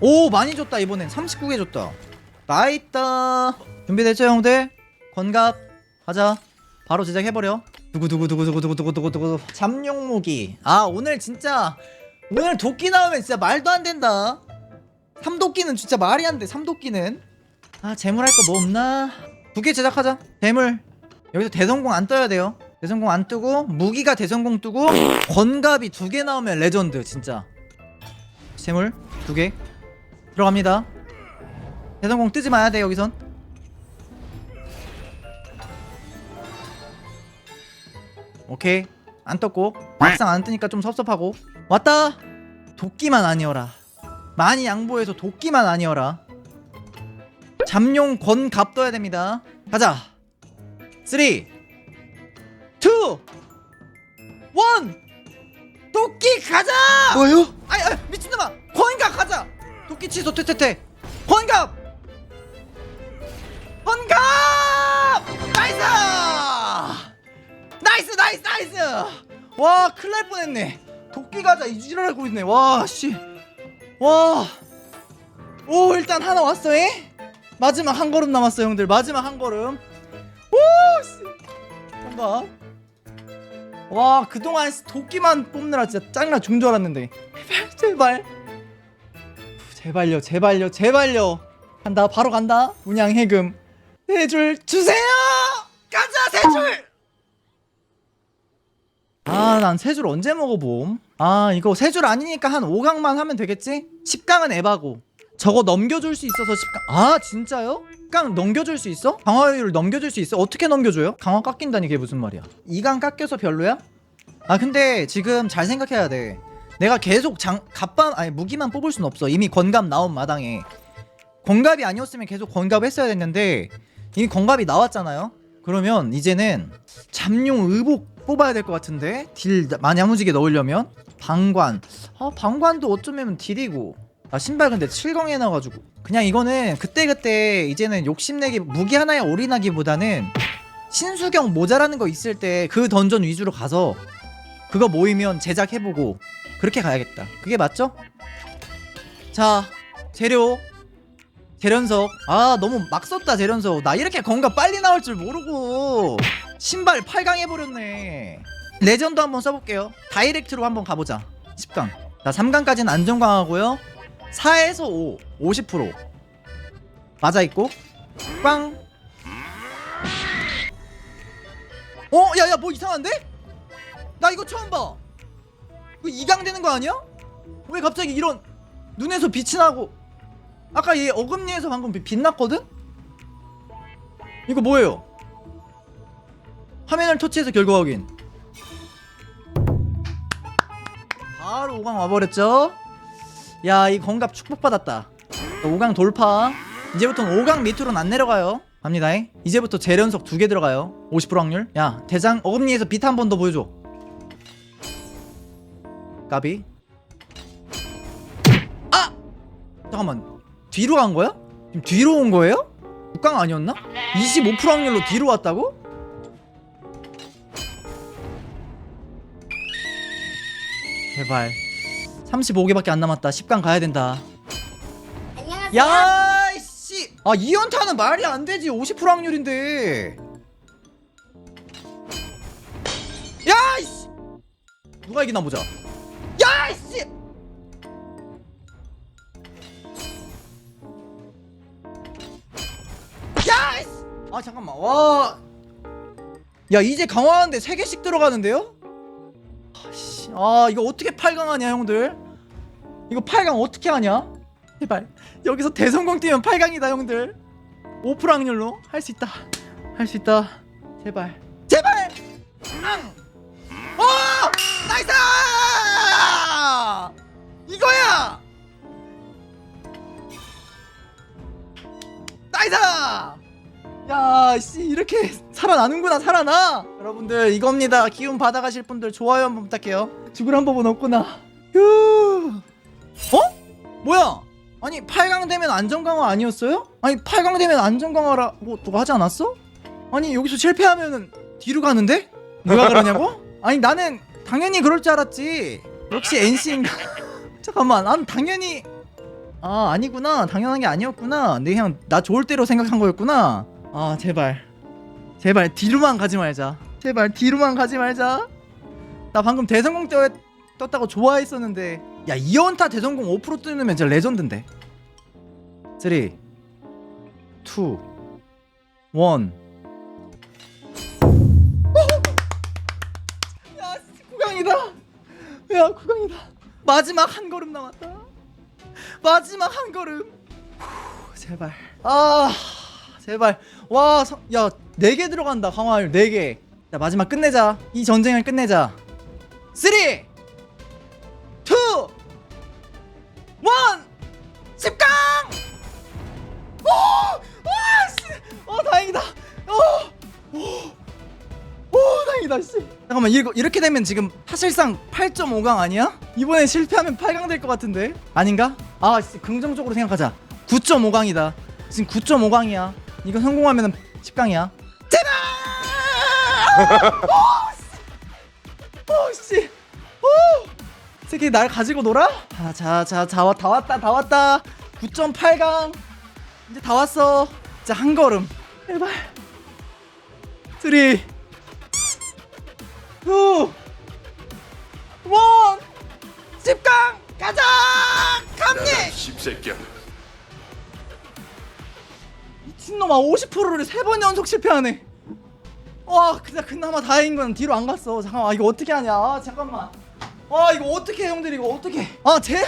오 많이 줬다 이번엔. 39개 줬다. 나있다 준비됐죠 형들? 건갑. 가자. 바로 제작해버려. 두구두구두구두구두구두구두구. 잠룡무기. 아 오늘 진짜 오늘 도끼 나오면 진짜 말도 안 된다. 삼도끼는 진짜 말이 안돼 삼도끼는. 아 재물 할 거 뭐 없나? 두 개 제작하자. 재물. 여기서 대성공 안 떠야 돼요. 대성공 안 뜨고 무기가 대성공 뜨고 건갑이 두 개 나오면 레전드 진짜. 재물. 두개 들어갑니다. 대성공 뜨지 마야 돼 여기선. 오케이. 안 떴고. 막상 안 뜨니까 좀 섭섭하고. 왔다! 도끼만 아니어라. 많이 양보해서 도끼만 아니어라. 잠룡 권갑 떠야 됩니다. 가자. 3 2 1 도끼 가자! 뭐요? 아니, 아니 미친놈아! 권갑 가자 도끼 취소 퇴퇴퇴. 권갑! 권갑! 나이스! 나이스 나이스 나이스! 와 큰일 날 뻔했네. 도끼 가자 이지랄 하고 있네. 와씨와오 일단 하나 왔어 에 마지막 한 걸음 남았어 형들. 마지막 한 걸음. 오씨. 뭔가 와 그동안 도끼만 뽑느라 진짜 짱나 죽은 줄 알았는데. 제발 제발 제발요 제발요 제발요. 간다 바로 간다. 운양 해금. 세 줄 주세요! 가자 세줄! 아 난 세 줄 언제 먹어봄? 아 이거 세 줄 아니니까 한 5강만 하면 되겠지? 10강은 에바고. 저거 넘겨줄 수 있어서 10강. 아 진짜요? 10강 넘겨줄 수 있어? 강화율 넘겨줄 수 있어? 어떻게 넘겨줘요? 강화 깎인다니 그게 무슨 말이야? 2강 깎여서 별로야? 아 근데 지금 잘 생각해야 돼 내가 계속 장 갑반 아니 무기만 뽑을 순 없어. 이미 권갑 나온 마당에. 권갑이 아니었으면 계속 권갑 했어야 됐는데 이미 권갑이 나왔잖아요? 그러면 이제는 잠룡 의복 뽑아야 될 것 같은데? 딜 많이 야무지게 넣으려면? 방관. 아 방관도 어쩌면 딜이고. 아 신발 근데 7강에 해놔가지고. 그냥 이거는 그때그때 이제는 욕심내기 무기 하나에 올인하기보다는 신수경 모자라는 거 있을 때 그 던전 위주로 가서 그거 모이면 제작해보고 그렇게 가야겠다. 그게 맞죠? 자 재료. 재련석. 아 너무 막 썼다 재련석. 나 이렇게 건가 빨리 나올 줄 모르고. 신발 8강 해버렸네. 레전드 한번 써볼게요. 다이렉트로 한번 가보자. 10강. 자 3강까지는 안정강하고요. 4에서 5 50% 맞아있고. 빵 어? 야야 뭐 이상한데? 나 이거 처음 봐 이거 2강 되는 거 아니야? 왜 갑자기 이런 눈에서 빛이 나고? 아까 얘 어금니에서 방금 빛- 빛났거든? 이거 뭐예요? 화면을 터치해서 결과 확인. 바로 5강 와버렸죠? 야 이 건갑 축복받았다. 5강 돌파. 이제부터는 5강 밑으로는 안 내려가요. 갑니다. 이제부터 재련석 두 개 들어가요. 50% 확률. 야 대장 어금니에서 빛한번 더 보여줘 까비 아! 잠깐만 뒤로 간 거야? 지금 뒤로 온 거예요? 6강 아니었나? 25% 확률로 뒤로 왔다고? 제발 35개밖에 안 남았다 10강 가야 된다 안녕하세요. 야, 씨. 아, 2연타는 말이 안 되지. 50% 확률인데. 야, 씨. 누가 이기나 보자. 아, 잠깐만. 와. 야, 이제 강화하는데 3개씩 들어가는데요? 아, 씨. 아, 이거 어떻게 8강 하냐, 형들? 이거 8강 어떻게 하냐? 제발 여기서 대성공 뛰면 8강이다 형들 5% 확률로 할 수 있다 할 수 있다 제발 제발 앙! 어! 나이스 이거야 나이스 야 씨 이렇게 살아나는구나 살아나 여러분들 이겁니다 기운 받아가실 분들 좋아요 한번 부탁해요 죽을 법은 없구나 휴 어? 뭐야 아니 8강 되면 안전 강화 아니었어요? 아니 8강 되면 안전 강화라고 누가 하지 않았어? 아니 여기서 실패하면은 뒤로 가는데? 누가 그러냐고? 아니 나는 당연히 그럴 줄 알았지 역시 NC인가? 잠깐만 난 당연히 아 아니구나 당연한 게 아니었구나 내 그냥 나 좋을 대로 생각한 거였구나 아 제발. 제발 뒤로만 가지 말자. 제발 뒤로만 가지 말자. 나 방금 대성공 때 떴다고 좋아했었는데 야 이연타 대성공 5% 뜨면 진짜 레전드인데. 3 2 1 야 구강이다. 야 구강이다. 마지막 한 걸음 남았다. 마지막 한 걸음. 후, 제발. 아 제발 와야네 개 들어간다 강화율 네개자 마지막 끝내자 이 전쟁을 끝내자 3 2 1 10강 오! 와 씨! 어 다행이다 어! 오! 오 다행이다 씨 잠깐만 이거 이렇게 되면 지금 사실상 8.5강 아니야? 이번에 실패하면 8강 될 것 같은데 아닌가? 아 씨, 긍정적으로 생각하자 9.5강이다 지금 9.5강이야 이거 성공하면 10강이야 제발 오씨 오 새끼 날 가지고 놀아? 자자 자 다 왔다 다 왔다 9.8강 이제 다 왔어 자한 걸음 제발 3 2 1 10강 가자 감리 십새끼야 미친놈아 50%를 세 번 연속 실패하네. 와 그냥 그나마 다행인 건 뒤로 안 갔어. 잠깐만 아, 이거 어떻게 하냐? 아, 잠깐만. 와 이거 어떻게 해 형들 이거 어떻게? 아제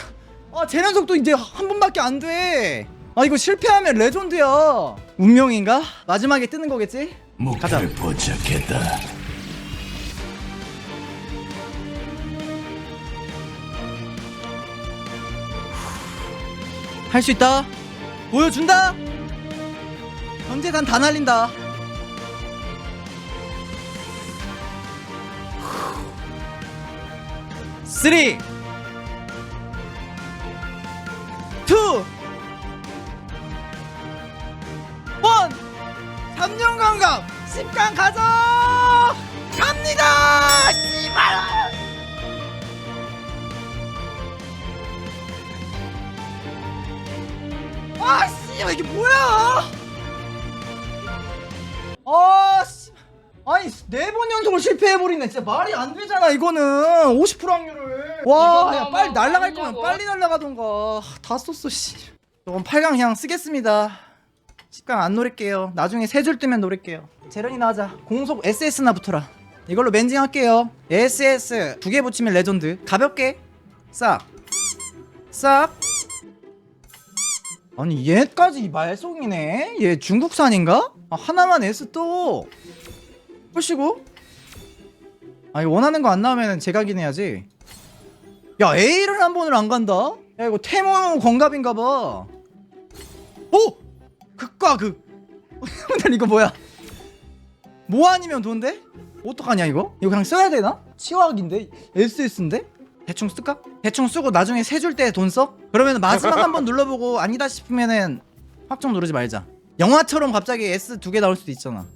아, 재연속도 이제 한 번밖에 안 돼 아 이거 실패하면 레전드야. 운명인가? 마지막에 뜨는 거겠지? 목표를 포착했다. 할 수 있다. 보여준다 전재산 다 날린다. 쓰리 투 원! 3년 강감 10강 가자. 갑니다. 씨발. 아씨 이게 뭐야 네 번 연속으로 실패해버리네. 진짜 말이 안 되잖아 이거는. 50% 확률을. 와야 빨리 뭐 날라갈 거면 아니냐고. 빨리 날라가던가. 하, 다 썼어 씨. 이건 8강 그냥 쓰겠습니다. 10강 안 노릴게요. 나중에 세 줄 뜨면 노릴게요. 재련이나 하자. 공속 SS나 붙어라. 이걸로 멘징 할게요. SS 두 개 붙이면 레전드. 가볍게. 싹싹. 아니 얘까지 말송이네? 얘 중국산인가? 아, 하나만 S 또 푸시고 아 이거 원하는 거 안 나오면 제가 기내야지 야 A를 한 번을 안 간다? 야 이거 태모 건갑인가 봐 오! 극과 극 근데 이거 뭐야 뭐 아니면 돈데? 어떡하냐 이거? 이거 그냥 써야 되나? 치화학인데? SS인데? 대충 쓸까? 대충 쓰고 나중에 세 줄 때 돈 써? 그러면 마지막 한 번 눌러보고 아니다 싶으면은 확정 누르지 말자 영화처럼 갑자기 S 두 개 나올 수도 있잖아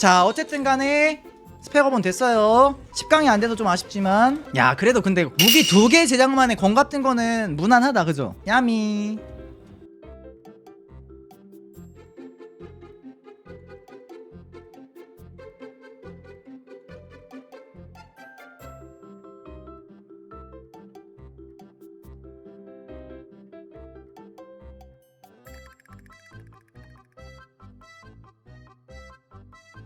자 어쨌든 간에 스펙업은 됐어요. 10강이 안 돼서 좀 아쉽지만. 야 그래도 근데 무기 두 개 제작만에 건 같은 거는 무난하다 그죠? 야미